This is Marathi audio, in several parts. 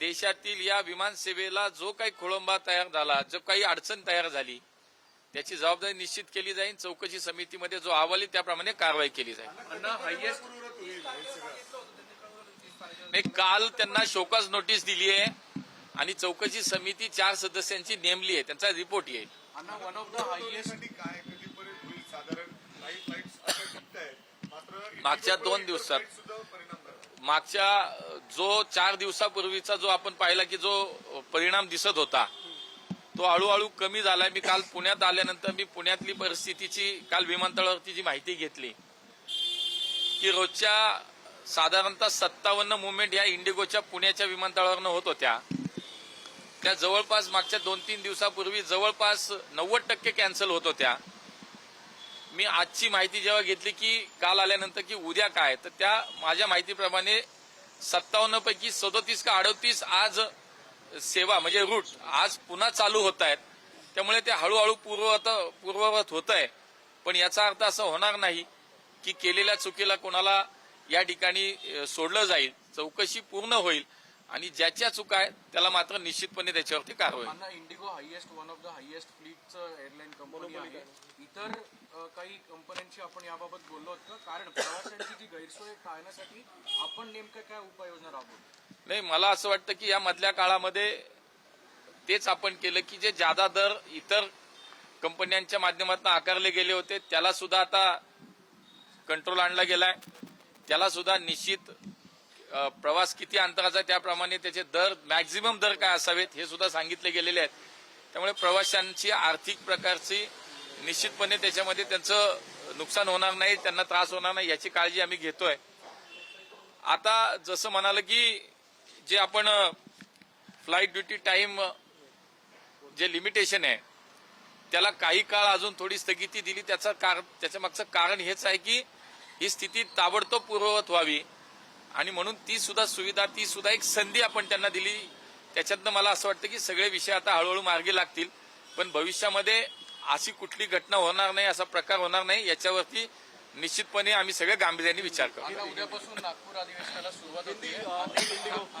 देशातील या विमानसेवेला जो काही खोळंबा तयार झाला जो काही अडचण तयार झाली त्याची जबाबदारी निश्चित केली जाईल. चौकशी समितीमध्ये जो अहवाल आहे त्याप्रमाणे कारवाई केली जाईल. नाही काल त्यांना शोकास नोटीस दिली आहे आणि चौकशी समिती चार सदस्यांची नेमली आहे. त्यांचा रिपोर्ट येईल. मागच्या दोन दिवसात. मागच्या जो चार दिवसापूर्वीचा जो आपण पाहिला की जो परिणाम दिसत होता तो हळूहळू कमी झालाय. मी काल पुण्यात आल्यानंतर मी पुण्यातली परिस्थितीची काल विमानतळावरती जी माहिती घेतली की रोजच्या साधारणतः सत्तावन्न मुवमेंट या इंडिगोच्या पुण्याच्या विमानतळावरनं होत होत्या. त्या जवळपास मागच्या दोन तीन दिवसापूर्वी जवळपास नव्वद टक्के कॅन्सल होत होत्या. मी आजची माहिती जेव्हा घेतली की काल आल्यानंतर की उद्या काय तर त्या माझ्या माहितीप्रमाणे सत्तावन्न पैकी सदोतीस का अडोतीस आज सेवा म्हणजे रूट आज पुन्हा चालू होत आहेत. त्यामुळे ते हळूहळू पूर्ववत पूर्ववत होत आहे. पण याचा अर्थ असं होणार नाही की केलेल्या चुकीला कोणाला या ठिकाणी सोडलं जाईल चौकशी पूर्ण होईल आणि ज्याच्या चुका आहेत त्याला मात्र निश्चितपणे त्याच्यावरती कारवाई. IndiGo highest one of the highest फ्लीटचं airline company आहे. इतर काही कंपन्यांशी आपण याबाबत बोललो होतो. कारण प्रवाशांची जी गैरसोय टाळण्यासाठी आपण नेमक्या काय उपाययोजना राबवतो? नाही मला असं वाटतं की या मधल्या काळामध्ये तेच आपण केलं की जे जादा दर इतर कंपन्यांच्या माध्यमातून आकारले गेले होते त्याला सुद्धा आता कंट्रोल आणला गेलाय. त्याला सुद्धा निश्चित प्रवास किती अंतराचा आहे त्याप्रमाणे त्याचे दर मॅक्झिमम दर काय असावेत हे सुद्धा सांगितले गेलेले आहेत. त्यामुळे प्रवाशांची आर्थिक प्रकारची निश्चितपणे त्याच्यामध्ये त्यांचं नुकसान होणार नाही त्यांना त्रास होणार नाही याची काळजी आम्ही घेतोय. आता जसं म्हणाल की जे आपण फ्लाईट ड्युटी टाइम जे लिमिटेशन आहे त्याला काही काळ अजून थोडी स्थगिती दिली. त्याचं कारण त्याच्या मागचं कारण हेच आहे की ही स्थिती ताबडतोब पूर्ववत व्हावी. आणि म्हणून ती सुद्धा सुविधा ती सुद्धा एक संधी आपण त्यांना दिली. त्याच्यातनं मला असं वाटतं की सगळे विषय आता हळूहळू मार्गी लागतील. पण भविष्यामध्ये अशी कुठली घटना होणार नाही असा प्रकार होणार नाही याच्यावरती निश्चितपणे आम्ही सगळे गांभीर्याने विचार करू. आता उद्यापासून नागपूर अधिवेशनाला सुरुवात होते.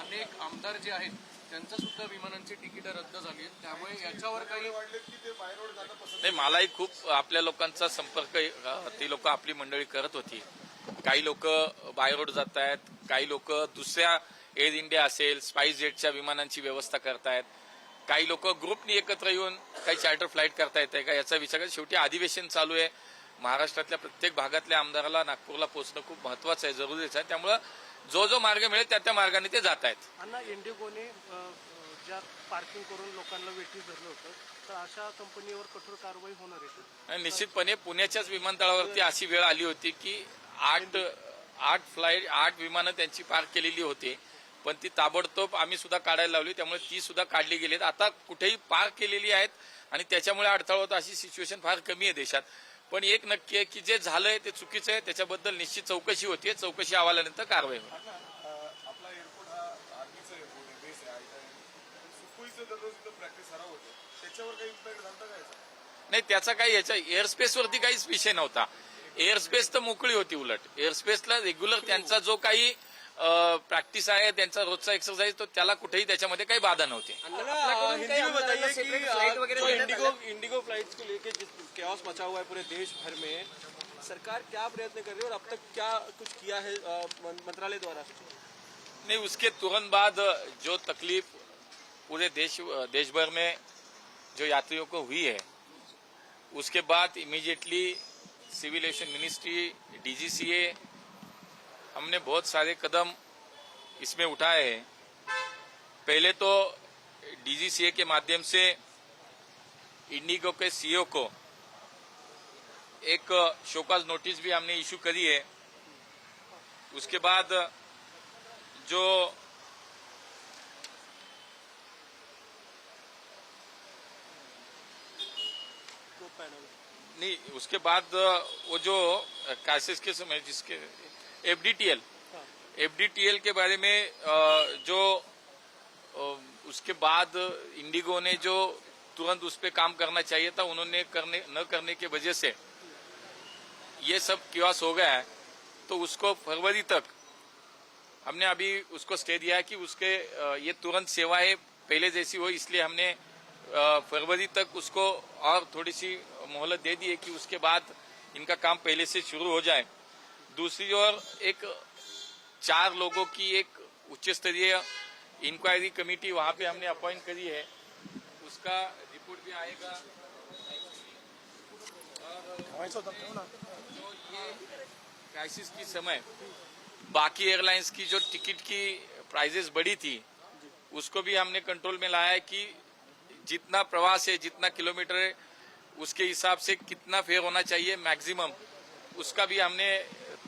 अनेक आमदार जे आहेत त्यांचं सुद्धा विमानांची तिकीटं रद्द झाली त्यामुळे याच्यावर काही नाही मलाही खूप आपल्या लोकांचा संपर्क ती लोक आपली मंडळी करत होती. काही लोक बाय रोड जात आहेत काही लोक दुसऱ्या एअर इंडिया असेल स्पाइस जेटच्या विमानांची व्यवस्था करतायत. काही लोक ग्रुपनी एकत्र येऊन काही चार्टर फ्लाईट करता येते का? याचा विचार शेवटी अधिवेशन चालू आहे. महाराष्ट्रातल्या प्रत्येक भागातल्या आमदाराला नागपूरला पोहोचणं खूप महत्वाचं आहे जरुरीचं आहे. त्यामुळं जो जो मार्ग मिळेल त्या त्या मार्गाने ते जात आहेत. अण्णा इंडिगोने ज्या पार्किंग करून लोकांना वेठी धरलं होतं तर अशा कंपनीवर कठोर कारवाई होणार आहे निश्चितपणे पुण्याच्याच विमानतळावरती अशी वेळ आली होती की आठ आठ फ्लाईट आठ विमानं त्यांची पार्क केलेली होती. पण ती ताबडतोब आम्ही सुद्धा काढायला लावली. त्यामुळे ती सुद्धा काढली गेली. आता कुठेही पार्क केलेली आहेत आणि त्याच्यामुळे अडथळा होता अशी सिच्युएशन फार कमी आहे देशात. पण एक नक्की आहे की जे झालंय ते चुकीचं आहे त्याच्याबद्दल निश्चित चौकशी होतीये चौकशी अहवालानंतर कारवाई होईल. हा होतो. नाही त्याचा काही याच्या एअरस्पेसवरती काहीच विषय नव्हता. एअरस्पेस तर मोकळी होती उलट. एअरस्पेसला रेग्युलर त्यांचा जो काही प्रॅक्टिस आहे त्यांचा रोजचा एक्सरसाइज तो त्याला कुठेही त्याच्यामध्ये काही बाधा नव्हती. हिंदी में बताइए कि जो इंडिगो इंडिगो फ्लाइट्स को लेके जिस कैओस मचा हुआ है पूरे देश भर में सरकार क्या प्रयत्न कर रही है और अब तक क्या कुछ किया है मंत्रालय द्वारा? नहीं उसके तुरंत बाद जो तकलीफ़ पूरे देश देश भर में जो यात्रियों को हुई है उसके बाद immediately civil aviation ministry DGCA हमने बहुत सारे कदम इसमें उठाए हैं। पहले तो डीजीसीए के माध्यम से इंडिगो के सीईओ को एक शोकाज नोटिस भी हमने इशू करी है। उसके बाद जो नहीं, उसके बाद वो जो क्राइसिस के समय जिसके एफडीटीएल एफडीटीएल के बारे में जो उसके बाद इंडिगो ने जो तुरंत उस पर काम करना चाहिए था उन्होंने करने न करने की वजह से ये सब किवास हो गया है तो उसको फरवरी तक हमने अभी उसको स्टे दिया है कि उसके ये तुरंत सेवाएँ पहले जैसी हो इसलिए हमने फरवरी तक उसको और थोड़ी सी मोहलत दे दी है कि उसके बाद इनका काम पहले से शुरू हो जाए। दूसरी ओर एक चार लोगों की एक उच्च स्तरीय इंक्वायरी कमेटी वहाँ पे हमने अपॉइंट करी है। उसका रिपोर्ट भी आएगा। जो ये क्राइसिस की समय, बाकी एयरलाइंस की जो टिकट की प्राइजेस बढ़ी थी, उसको भी हमने कंट्रोल में लाया है कि जितना प्रवास है, जितना किलोमीटर है, उसके हिसाब से कितना फेयर होना चाहिए मैक्सिमम उसका भी हमने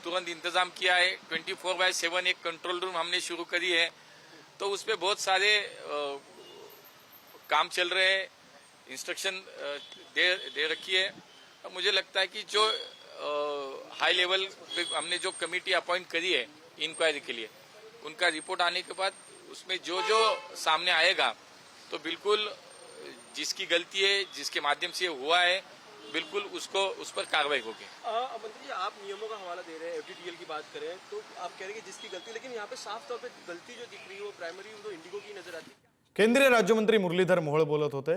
तुरंत इंतज़ाम किया है। 24 फोर बाय सेवन एक कंट्रोल रूम हमने शुरू करी है। तो उस पर बहुत सारे अ, काम चल रहे हैं। इंस्ट्रक्शन दे दे रखी है। और मुझे लगता है कि जो आ, हाई लेवल पे हमने जो कमेटी अपॉइंट करी है इंक्वायरी के लिए उनका रिपोर्ट आने के बाद उसमें जो जो सामने आएगा तो बिल्कुल जिसकी गलती है जिसके माध्यम से हुआ है बिल्कुल उसको उस पर कार्रवाई होगी। मंत्री जी आप नियमों का हवाला दे रहे हैं एफडीटीएल की बात करें तो आप कह रहे हैं कि जिसकी गलती लेकिन यहाँ पे साफ तौर पे गलती जो दिख रही है वो प्राइमरी वो इंडिगो की नजर आती है। केंद्रीय राज्यमंत्री मुरलीधर मोहोळ बोलत होते।